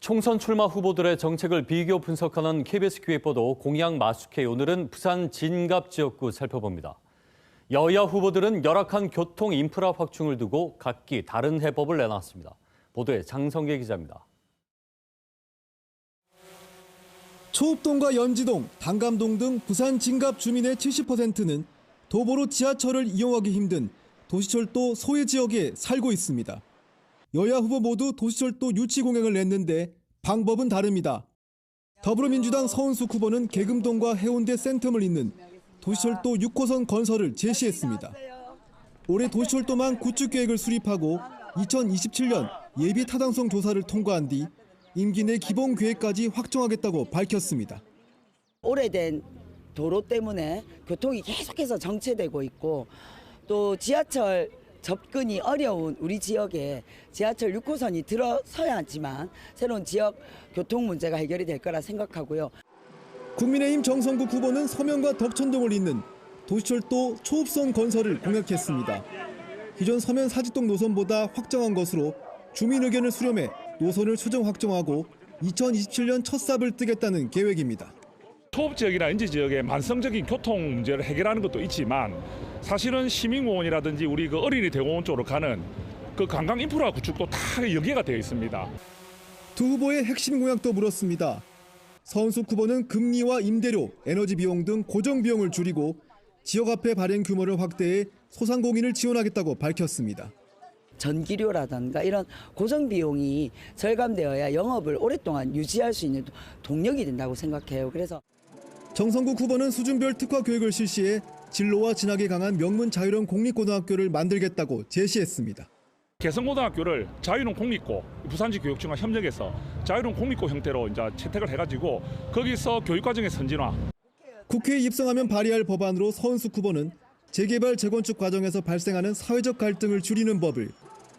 총선 출마 후보들의 정책을 비교 분석하는 KBS 기획보도 공약 마스케 오늘은 부산 진갑 지역구 살펴봅니다. 여야 후보들은 열악한 교통 인프라 확충을 두고 각기 다른 해법을 내놨습니다. 보도에 장성계 기자입니다. 초읍동과 연지동, 당감동 등 부산 진갑 주민의 70%는 도보로 지하철을 이용하기 힘든 도시철도 소외 지역에 살고 있습니다. 여야 후보 모두 도시철도 유치 공약을 냈는데 방법은 다릅니다. 더불어민주당 서은숙 후보는 계금동과 해운대 센텀을 잇는 도시철도 6호선 건설을 제시했습니다. 올해 도시철도망 구축 계획을 수립하고 2027년 예비 타당성 조사를 통과한 뒤 임기 내 기본 계획까지 확정하겠다고 밝혔습니다. 오래된 도로 때문에 교통이 계속해서 정체되고 있고 또 지하철 접근이 어려운 우리 지역에 지하철 6호선이 들어서야 하지만 새로운 지역 교통 문제가 해결이 될 거라 생각하고요. 국민의힘 정성국 후보는 서면과 덕천동을 잇는 도시철도 초읍선 건설을 공약했습니다. 기존 서면 사직동 노선보다 확정한 것으로 주민 의견을 수렴해 노선을 최종 확정하고 2027년 첫 삽을 뜨겠다는 계획입니다. 초읍 지역이나 인지 지역의 만성적인 교통 문제를 해결하는 것도 있지만 사실은 시민공원이라든지 우리 그 어린이 대공원 쪽으로 가는 그 관광 인프라 구축도 다 연계가 되어 있습니다. 두 후보의 핵심 공약도 물었습니다. 서은숙 후보는 금리와 임대료, 에너지 비용 등 고정 비용을 줄이고 지역 화폐 발행 규모를 확대해 소상공인을 지원하겠다고 밝혔습니다. 전기료라든가 이런 고정 비용이 절감되어야 영업을 오랫동안 유지할 수 있는 동력이 된다고 생각해요. 그래서 정성국 후보는 수준별 특화 교육을 실시해 진로와 진학이 강한 명문 자유형 공립고등학교를 만들겠다고 제시했습니다. 개성고등학교를 자유농 공립고 부산시 교육청과 협력해서 자유농 공립고 형태로 이제 채택을 해가지고 거기서 교육 과정의 선진화 국회에 입성하면 발의할 법안으로 서은숙 후보는 재개발 재건축 과정에서 발생하는 사회적 갈등을 줄이는 법을,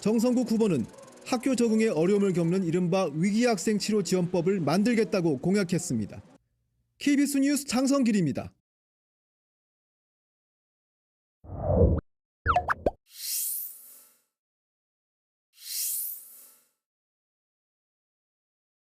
정성국 후보는 학교 적응에 어려움을 겪는 이른바 위기 학생 치료 지원법을 만들겠다고 공약했습니다. KBS 뉴스 장성길입니다.